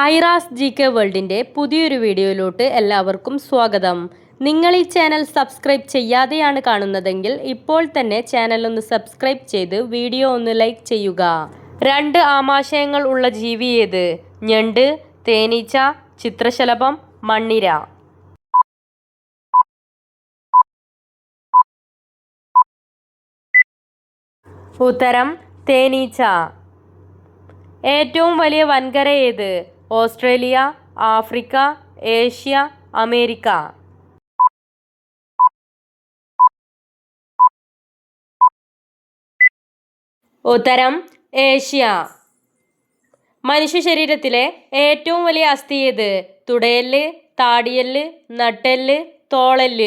Aira's G K വേൾഡിന്റെ പുതിയൊരു വീഡിയോയിലോട്ട് എല്ലാവർക്കും സ്വാഗതം. നിങ്ങൾ ഈ ചാനൽ സബ്സ്ക്രൈബ് ചെയ്യാതെയാണ് കാണുന്നതെങ്കിൽ ഇപ്പോൾ തന്നെ ചാനൽ ഒന്ന് സബ്സ്ക്രൈബ് ചെയ്ത് വീഡിയോ ഒന്ന് ലൈക്ക് ചെയ്യുക. രണ്ട് ആമാശയങ്ങൾ ഉള്ള ജീവി ഏത്? ഞണ്ട് തേനീച്ച ചിത്രശലഭം മണ്ണിര. ഉത്തരം തേനീച്ച. ഏറ്റവും വലിയ വൻകര ഏത്? Australia Africa Asia America. ഉത്തരം ഏഷ്യ. മനുഷ്യ ശരീരത്തിലെ ഏറ്റവും വലിയ അസ്ഥി ഏത്? തുടയൽ താടിയൽ നട്ടെല്ല് തോളൽ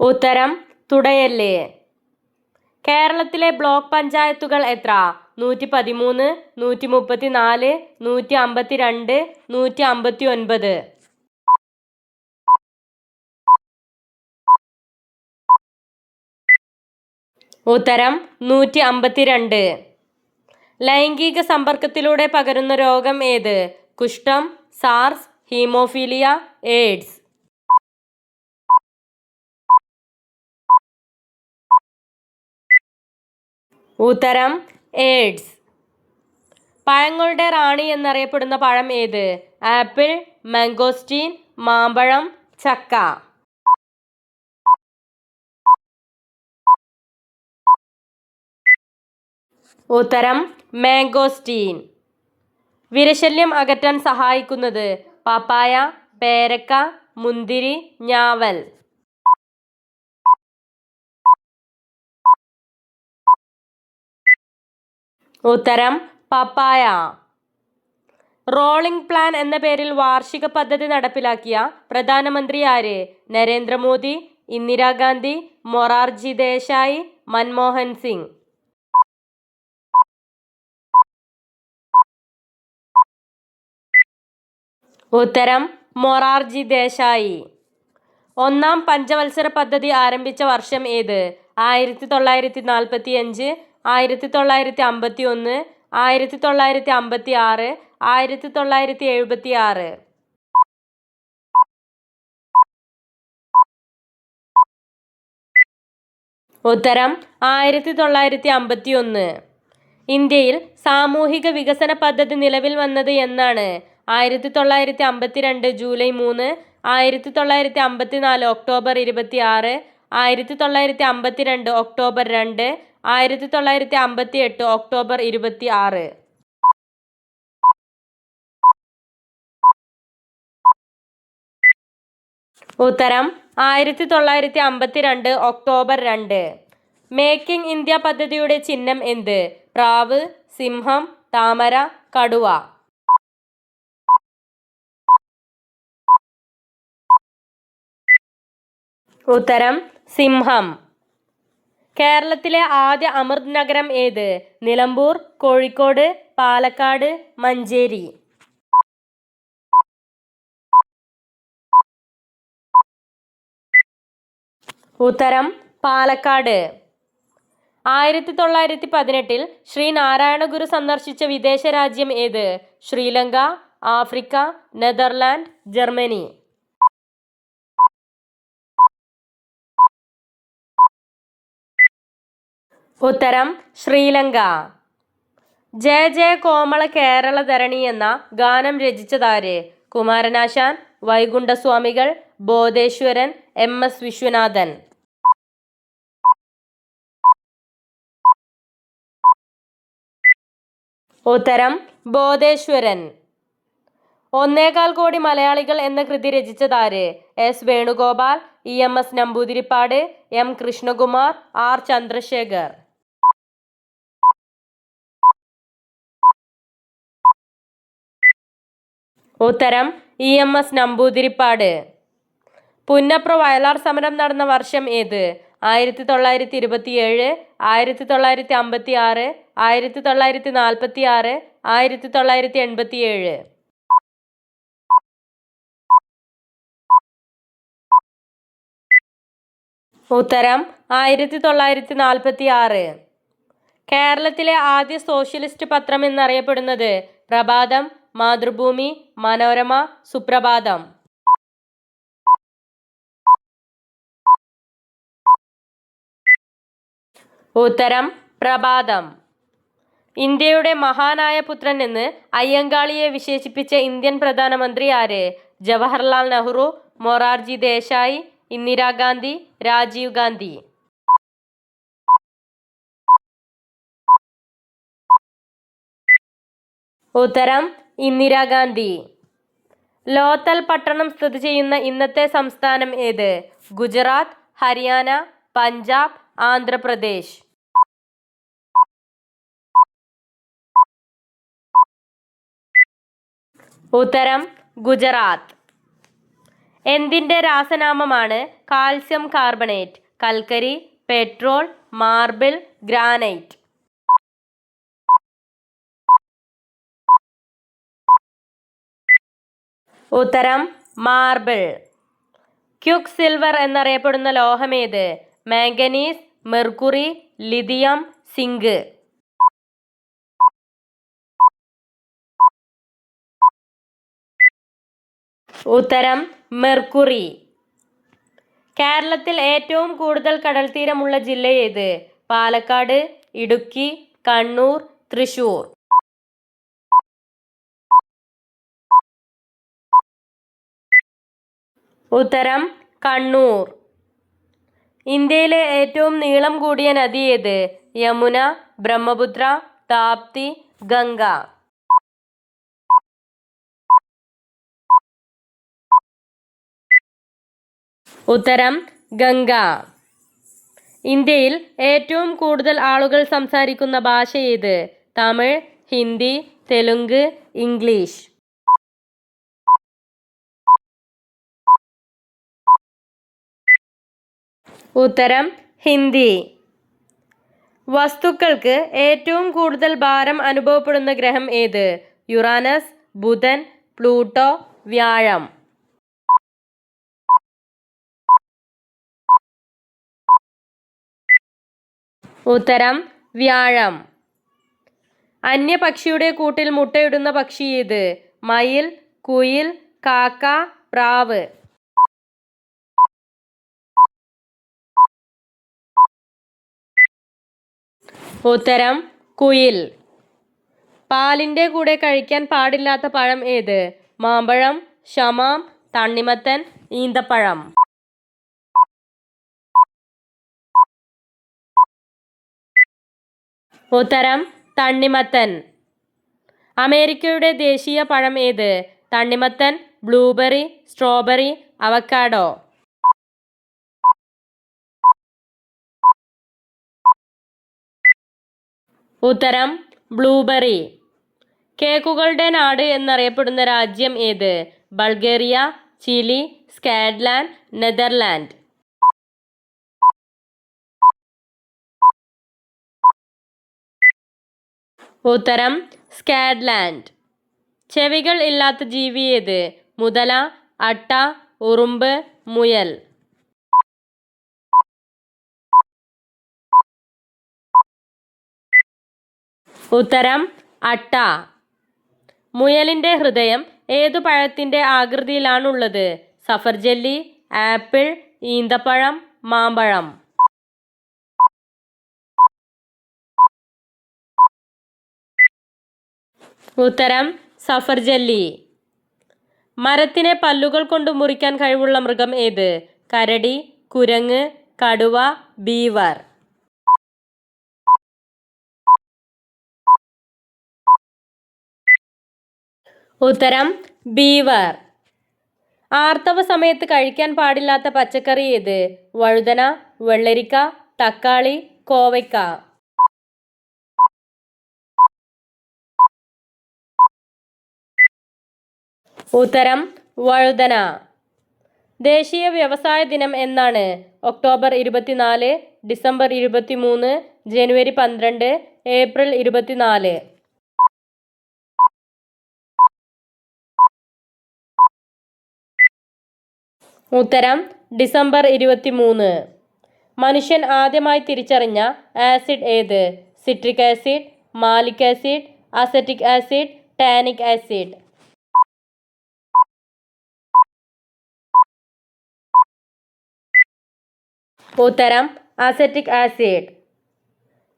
ഉത്തരം തുടയൽ കേരളത്തിലെ ബ്ലോക്ക് പഞ്ചായത്തുകൾ എത്ര? നൂറ്റി പതിമൂന്ന് നൂറ്റി മുപ്പത്തി നാല് നൂറ്റി അമ്പത്തി രണ്ട് നൂറ്റി അമ്പത്തി ഒൻപത് ഉത്തരം നൂറ്റി അമ്പത്തിരണ്ട് ലൈംഗിക സമ്പർക്കത്തിലൂടെ പകരുന്ന രോഗം ഏത്? കുഷ്ഠം സാർസ് ഹീമോഫീലിയ എയ്ഡ്സ്. ഉത്തരം എയ്ഡ്സ് പഴങ്ങളുടെ റാണി എന്നറിയപ്പെടുന്ന പഴം ഏത്? ആപ്പിൾ മാംഗോസ്റ്റീൻ മാമ്പഴം ചക്ക. ഉത്തരം മാംഗോസ്റ്റീൻ. വിരശല്യം അകറ്റാൻ സഹായിക്കുന്നത് പപ്പായ പേരക്ക മുന്തിരി ഞാവൽ. ഉത്തരം പപ്പായ. റോളിംഗ് പ്ലാൻ എന്ന പേരിൽ വാർഷിക പദ്ധതി നടപ്പിലാക്കിയ പ്രധാനമന്ത്രി ആര്? നരേന്ദ്രമോദി ഇന്ദിരാഗാന്ധി മൊറാർജി ദേശായി മൻമോഹൻ സിംഗ്. ഉത്തരം മൊറാർജി ദേശായി. ഒന്നാം പഞ്ചവത്സര പദ്ധതി ആരംഭിച്ച വർഷം ഏത്? ആയിരത്തി തൊള്ളായിരത്തി നാൽപ്പത്തി അഞ്ച് ആയിരത്തി തൊള്ളായിരത്തി അമ്പത്തി ഒന്ന് ആയിരത്തി തൊള്ളായിരത്തി അമ്പത്തി ആറ് ആയിരത്തി തൊള്ളായിരത്തി എഴുപത്തി ആറ് ഉത്തരം ആയിരത്തി തൊള്ളായിരത്തി അമ്പത്തി ഒന്ന് ഇന്ത്യയിൽ സാമൂഹിക വികസന പദ്ധതി നിലവിൽ വന്നത് എന്നാണ്. ആയിരത്തി തൊള്ളായിരത്തി അമ്പത്തിരണ്ട് ജൂലൈ മൂന്ന് ആയിരത്തി തൊള്ളായിരത്തി അമ്പത്തി നാല് ഒക്ടോബർ ഇരുപത്തി ആറ് ആയിരത്തി തൊള്ളായിരത്തി അമ്പത്തി രണ്ട് ഒക്ടോബർ രണ്ട് ആയിരത്തി തൊള്ളായിരത്തി അമ്പത്തി എട്ട് ഒക്ടോബർ ഇരുപത്തി ആറ് ഉത്തരം ആയിരത്തി തൊള്ളായിരത്തി അമ്പത്തി രണ്ട് ഒക്ടോബർ രണ്ട്. മേക്കിംഗ് ഇന്ത്യ പദ്ധതിയുടെ ചിഹ്നം എന്ത്? പ്രാവ് സിംഹം താമര കടുവ. ഉത്തരം സിംഹം. കേരളത്തിലെ ആദ്യ അമൃത് നഗരം ഏത്? നിലമ്പൂർ കോഴിക്കോട് പാലക്കാട് മഞ്ചേരി. ഉത്തരം പാലക്കാട്. ആയിരത്തി തൊള്ളായിരത്തി പതിനെട്ടിൽ ശ്രീനാരായണ ഗുരു സന്ദർശിച്ച വിദേശ രാജ്യം ഏത്? Sri Lanka Africa Netherland Germany. ഉത്തരം ശ്രീലങ്ക. ജയ ജയ കോമള കേരള ധരണി എന്ന ഗാനം രചിച്ചതാര്? Kumaranasan Vaikunda Swamikal Bodheswaran M S Viswanathan. ഉത്തരം ബോധേശ്വരൻ. ഒന്നേകാൽ കോടി മലയാളികൾ എന്ന കൃതി രചിച്ചതാര്? S Venugopal E M S Namboodiripad M Krishnakumar R Chandrasekhar. ഉത്തരം E M S Namboodiripad. Punnapra Vayalar സമരം നടന്ന വർഷം ഏത്? ആയിരത്തി തൊള്ളായിരത്തി ഇരുപത്തിയേഴ് ആയിരത്തി തൊള്ളായിരത്തി അമ്പത്തി ആറ് ആയിരത്തി തൊള്ളായിരത്തി നാൽപ്പത്തി ആറ് ആയിരത്തി തൊള്ളായിരത്തി എൺപത്തി ഏഴ് ഉത്തരം ആയിരത്തി തൊള്ളായിരത്തി നാൽപ്പത്തി ആറ് കേരളത്തിലെ ആദ്യ സോഷ്യലിസ്റ്റ് പത്രം എന്നറിയപ്പെടുന്നത് പ്രഭാതം മാതൃഭൂമി മനോരമ സുപ്രഭാതം. ഉത്തരം പ്രഭാതം. ഇന്ത്യയുടെ മഹാനായ പുത്രൻ എന്ന് അയ്യങ്കാളിയെ വിശേഷിപ്പിച്ച ഇന്ത്യൻ പ്രധാനമന്ത്രി ആര്? ജവഹർലാൽ നെഹ്റു മൊറാർജി ദേശായി ഇന്ദിരാഗാന്ധി രാജീവ് ഗാന്ധി. ഉത്തരം ഇന്ദിരാഗാന്ധി ലോത്തൽ പട്ടണം സ്ഥിതി ചെയ്യുന്ന ഇന്നത്തെ സംസ്ഥാനം ഏത്? ഗുജറാത്ത് ഹരിയാന പഞ്ചാബ് ആന്ധ്രാപ്രദേശ്. ഉത്തരം ഗുജറാത്ത്. എന്തിന്റെ രാസനാമമാണ് കാൽസ്യം കാർബണേറ്റ്? കൽക്കരി പെട്രോൾ മാർബിൾ ഗ്രാനൈറ്റ്. ഉത്തരം മാർബിൾ. ക്യുക്ക് സിൽവർ എന്നറിയപ്പെടുന്ന ലോഹമേത്? Manganese mercury lithium zinc. ഉത്തരം മെർക്കുറി. കേരളത്തിൽ ഏറ്റവും കൂടുതൽ കടൽ തീരമുള്ള ജില്ല ഏത്? പാലക്കാട് ഇടുക്കി കണ്ണൂർ തൃശൂർ. ഉത്തരം കണ്ണൂർ. ഇന്ത്യയിലെ ഏറ്റവും നീളം കൂടിയ നദി ഏത്? യമുന ബ്രഹ്മപുത്ര താപ്തി ഗംഗ. ഉത്തരം ഗംഗ. ഇന്ത്യയിൽ ഏറ്റവും കൂടുതൽ ആളുകൾ സംസാരിക്കുന്ന ഭാഷ ഏത്? തമിഴ് ഹിന്ദി തെലുങ്ക് ഇംഗ്ലീഷ്. ഉത്തരം ഹിന്ദി. വസ്തുക്കൾക്ക് ഏറ്റവും കൂടുതൽ ഭാരം അനുഭവപ്പെടുന്ന ഗ്രഹം ഏത്? യുറാനസ് ബുധൻ പ്ലൂട്ടോ വ്യാഴം. ഉത്തരം വ്യാഴം. അന്യപക്ഷിയുടെ കൂട്ടിൽ മുട്ടയിടുന്ന പക്ഷി ഏത്? മയിൽ കുയിൽ കാക്ക പ്രാവ്. ഉത്തരം കുയിൽ. പാലിന്റെ കൂടെ കഴിക്കാൻ പാടില്ലാത്ത പഴം ഏത്? മാമ്പഴം ശമാം തണ്ണിമത്തൻ ഈന്തപ്പഴം. ഉത്തരം തണ്ണിമത്തൻ. അമേരിക്കയുടെ ദേശീയ പഴം ഏത്? തണ്ണിമത്തൻ ബ്ലൂബെറി സ്ട്രോബെറി അവക്കാഡോ. ഉത്തരം ബ്ലൂബെറി. കേക്കുകളുടെ നാട് എന്നറിയപ്പെടുന്ന രാജ്യം ഏത്? Bulgaria Chile Scotland Netherland. ഉത്തരം സ്കാറ്റ്ലാൻഡ്. ചെവികൾ ഇല്ലാത്ത ജീവി ഏത്? മുതല അട്ട ഉറുമ്പ് മുയൽ. ഉത്തരം അട്ട. മുയലിന്റെ ഹൃദയം ഏതു പഴത്തിന്റെ ആകൃതിയിലാണുള്ളത്? സഫർജല്ലി ആപ്പിൾ ഈന്തപ്പഴം മാമ്പഴം. ഉത്തരം സഫർ ജെല്ലി. മരത്തിനെ പല്ലുകൾ കൊണ്ട് മുറിക്കാൻ കഴിവുള്ള മൃഗം ഏത്? കരടി കുരങ്ങ് കടുവ ബീവർ. ഉത്തരം ബീവർ. ആർത്തവ സമയത്ത് കഴിക്കാൻ പാടില്ലാത്ത പച്ചക്കറി ഏത്? വഴുതന വെള്ളരിക്ക തക്കാളി കോവയ്ക്ക. ഉത്തരം വഴുതന. ദേശീയ വ്യവസായ ദിനം എന്നാണ് ഒക്ടോബർ ഇരുപത്തിനാല് ഡിസംബർ ഇരുപത്തിമൂന്ന് ജനുവരി പന്ത്രണ്ട് ഏപ്രിൽ ഇരുപത്തിനാല്. ഉത്തരം ഡിസംബർ ഇരുപത്തിമൂന്ന്. മനുഷ്യൻ ആദ്യമായി തിരിച്ചറിഞ്ഞ ആസിഡ് ഏത്? Citric acid malic acid acetic acid tannic acid. ഉത്തരം അസറ്റിക് ആസിഡ്.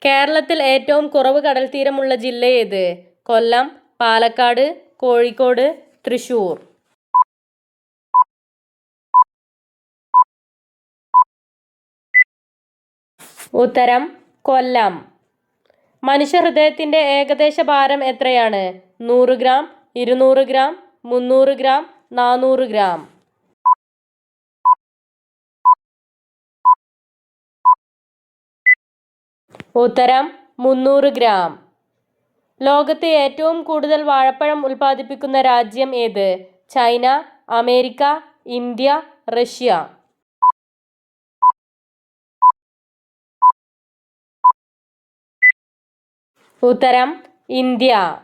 കേരളത്തിൽ ഏറ്റവും കുറവ് കടൽ തീരമുള്ള ജില്ല ഏത്? കൊല്ലം പാലക്കാട് കോഴിക്കോട് തൃശൂർ. ഉത്തരം കൊല്ലം. മനുഷ്യഹൃദയത്തിന്റെ ഏകദേശ ഭാരം എത്രയാണ്? നൂറ് ഗ്രാം ഇരുന്നൂറ് ഗ്രാം മുന്നൂറ് ഗ്രാം നാനൂറ് ഗ്രാം. ഉത്തരം മുന്നൂറ് ഗ്രാം. ലോകത്ത് ഏറ്റവും കൂടുതൽ വാഴപ്പഴം ഉൽപ്പാദിപ്പിക്കുന്ന രാജ്യം ഏത്? China America India Russia. ഉത്തരം ഇന്ത്യ.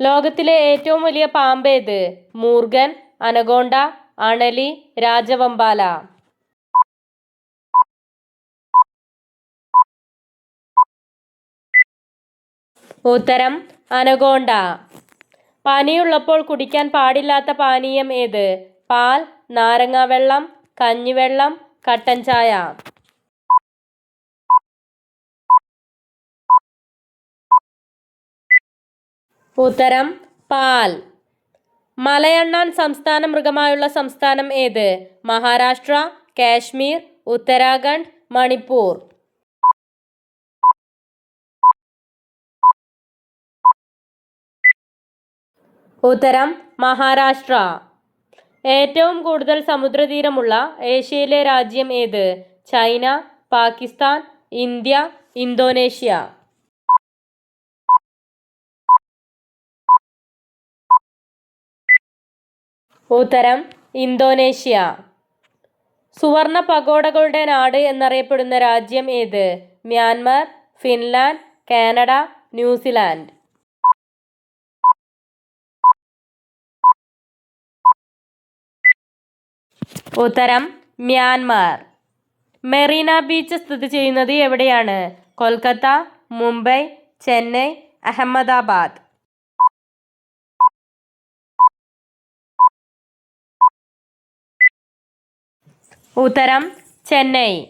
ലോകത്തിലെ ഏറ്റവും വലിയ പാമ്പ് ഏത്? മൂർഗൻ അനഗോണ്ട അണലി രാജവമ്പാല. ഉത്തരം അനഗോണ്ട. പനിയുള്ളപ്പോൾ കുടിക്കാൻ പാടില്ലാത്ത പാനീയം ഏത്? പാൽ നാരങ്ങാവെള്ളം കഞ്ഞിവെള്ളം കട്ടൻ ചായ. ഉത്തരം പാൽ. മലയണ്ണാൻ സംസ്ഥാന മൃഗമായുള്ള സംസ്ഥാനം ഏത്? മഹാരാഷ്ട്ര കാശ്മീർ ഉത്തരാഖണ്ഡ് മണിപ്പൂർ. ഉത്തരം മഹാരാഷ്ട്ര. ഏറ്റവും കൂടുതൽ സമുദ്രതീരമുള്ള ഏഷ്യയിലെ രാജ്യം ഏത്? China Pakistan India Indonesia. ഉത്തരം ഇന്തോനേഷ്യ. സുവർണ പഗോഡകളുടെ നാട് എന്നറിയപ്പെടുന്ന രാജ്യം ഏത്? Myanmar Finland Canada New Zealand. ഉത്തരം മ്യാൻമാർ. മെറീന ബീച്ച് സ്ഥിതി ചെയ്യുന്നത് എവിടെയാണ്? കൊൽക്കത്ത മുംബൈ ചെന്നൈ അഹമ്മദാബാദ്. ഉത്തരം ചെന്നൈ.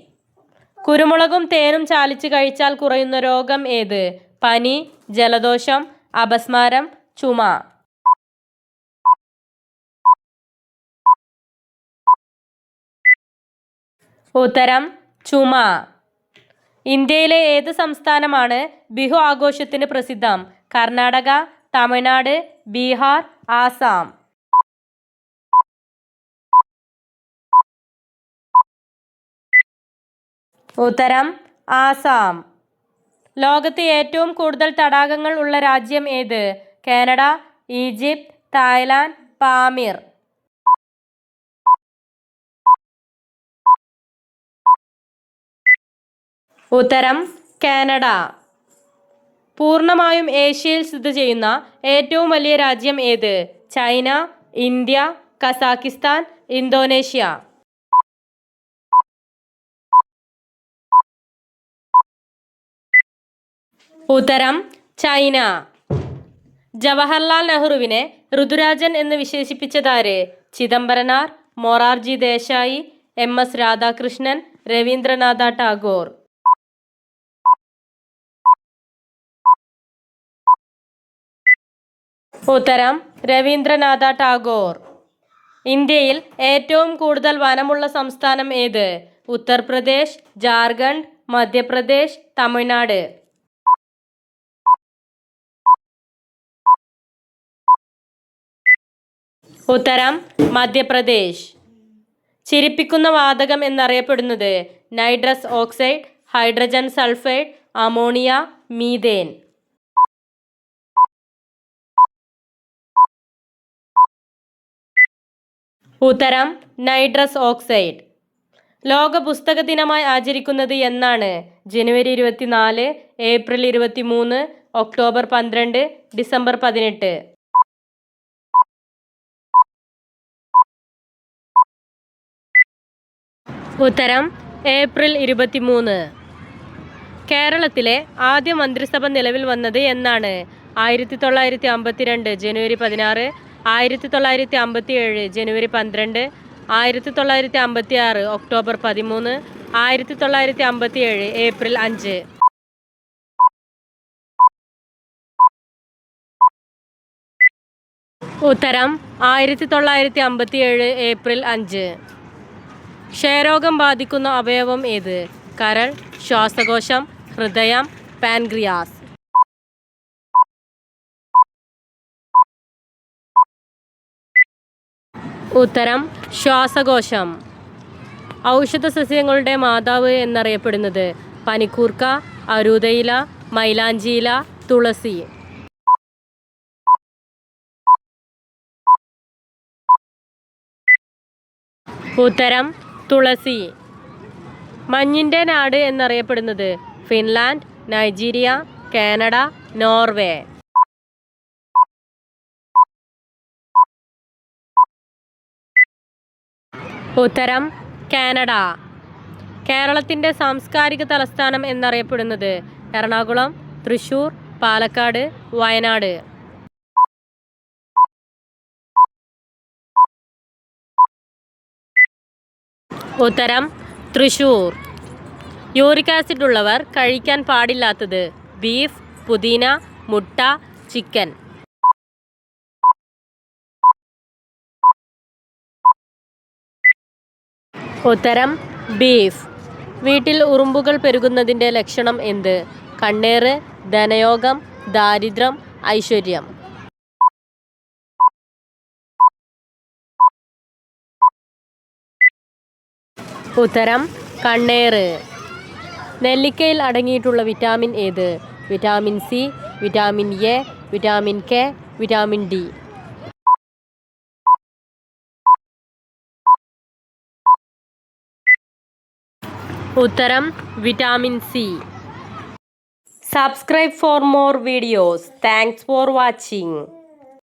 കുരുമുളകും തേനും ചാലിച്ച് കഴിച്ചാൽ കുറയുന്ന രോഗം ഏത്? പനി ജലദോഷം അപസ്മാരം ചുമ. ഉത്തരം ചുമ. ഇന്ത്യയിലെ ഏത് സംസ്ഥാനമാണ് ബിഹു ആഘോഷത്തിന് പ്രസിദ്ധം? കർണാടക തമിഴ്നാട് ബീഹാർ ആസാം. ഉത്തരം ആസാം. ലോകത്ത് ഏറ്റവും കൂടുതൽ തടാകങ്ങൾ ഉള്ള രാജ്യം ഏത്? Canada Egypt Thailand Pamir. ഉത്തരം കാനഡ. പൂർണമായും ഏഷ്യയിൽ സ്ഥിതി ചെയ്യുന്ന ഏറ്റവും വലിയ രാജ്യം ഏത്? China India Kazakhstan Indonesia. ഉത്തരം ചൈന. ജവഹർലാൽ നെഹ്റുവിനെ ഋതുരാജൻ എന്ന് വിശേഷിപ്പിച്ചതാര്? Chidambaranar Morarji Desai M S Radhakrishnan Rabindranath Tagore. ഉത്തരം രവീന്ദ്രനാഥ ടാഗോർ. ഇന്ത്യയിൽ ഏറ്റവും കൂടുതൽ വനമുള്ള സംസ്ഥാനം ഏത്? ഉത്തർപ്രദേശ് ജാർഖണ്ഡ് മധ്യപ്രദേശ് തമിഴ്നാട്. ഉത്തരം മധ്യപ്രദേശ്. ചിരിപ്പിക്കുന്ന വാതകം എന്നറിയപ്പെടുന്നത് nitrous oxide hydrogen sulphide ammonia methane ഉത്തരം നൈട്രസ് ഓക്സൈഡ്. ലോക പുസ്തക ദിനമായി ആചരിക്കുന്നത് എന്നാണ് ജനുവരി ഇരുപത്തിനാല് ഏപ്രിൽ ഇരുപത്തി മൂന്ന് ഒക്ടോബർ പന്ത്രണ്ട് ഡിസംബർ പതിനെട്ട്. ഉത്തരം ഏപ്രിൽ ഇരുപത്തിമൂന്ന്. കേരളത്തിലെ ആദ്യ മന്ത്രിസഭ നിലവിൽ വന്നത് എന്നാണ്. ആയിരത്തി തൊള്ളായിരത്തി അമ്പത്തിരണ്ട് ജനുവരി പതിനാറ് ആയിരത്തി തൊള്ളായിരത്തി അമ്പത്തി ഏഴ് ജനുവരി പന്ത്രണ്ട് ആയിരത്തി തൊള്ളായിരത്തി അമ്പത്തി ആറ് ഒക്ടോബർ പതിമൂന്ന് ആയിരത്തി തൊള്ളായിരത്തി അമ്പത്തി ഏഴ് ഏപ്രിൽ അഞ്ച്. ഉത്തരം ആയിരത്തി തൊള്ളായിരത്തി അമ്പത്തി ഏഴ് ഏപ്രിൽ അഞ്ച്. ക്ഷയരോഗം ബാധിക്കുന്ന അവയവം ഏത്? കരൾ ശ്വാസകോശം ഹൃദയം പാൻക്രിയാസ്. ഉത്തരം ശ്വാസകോശം. ഔഷധ സസ്യങ്ങളുടെ മാതാവ് എന്നറിയപ്പെടുന്നത് പനിക്കൂർക്ക അരൂതയില മൈലാഞ്ചിയില തുളസി. ഉത്തരം തുളസി. മഞ്ഞിന്റെ നാട് എന്നറിയപ്പെടുന്നത് ഫിൻലാൻഡ് നൈജീരിയ കാനഡ നോർവേ. ഉത്തരം കാനഡ. കേരളത്തിന്റെ സാംസ്കാരിക തലസ്ഥാനം എന്നറിയപ്പെടുന്നത് എറണാകുളം തൃശൂർ പാലക്കാട് വയനാട്. ഉത്തരം തൃശൂർ. യൂറിക് ആസിഡ് ഉള്ളവർ കഴിക്കാൻ പാടില്ലാത്തത് ബീഫ് പുതിന മുട്ട ചിക്കൻ. ഉത്തരം ബീഫ്. വീട്ടിൽ ഉറുമ്പുകൾ പെരുകുന്നതിന്റെ ലക്ഷണം എന്ത്? കണ്ണേറ് ധനയോഗം ദാരിദ്ര്യം ഐശ്വര്യം. ഉത്തരം കണ്ണേറ് നെല്ലിക്കയിൽ അടങ്ങിയിട്ടുള്ള വിറ്റാമിൻ ഏത്? Vitamin C vitamin A vitamin K vitamin D. ഉത്തരം vitamin C. Subscribe for more videos. Thanks for watching.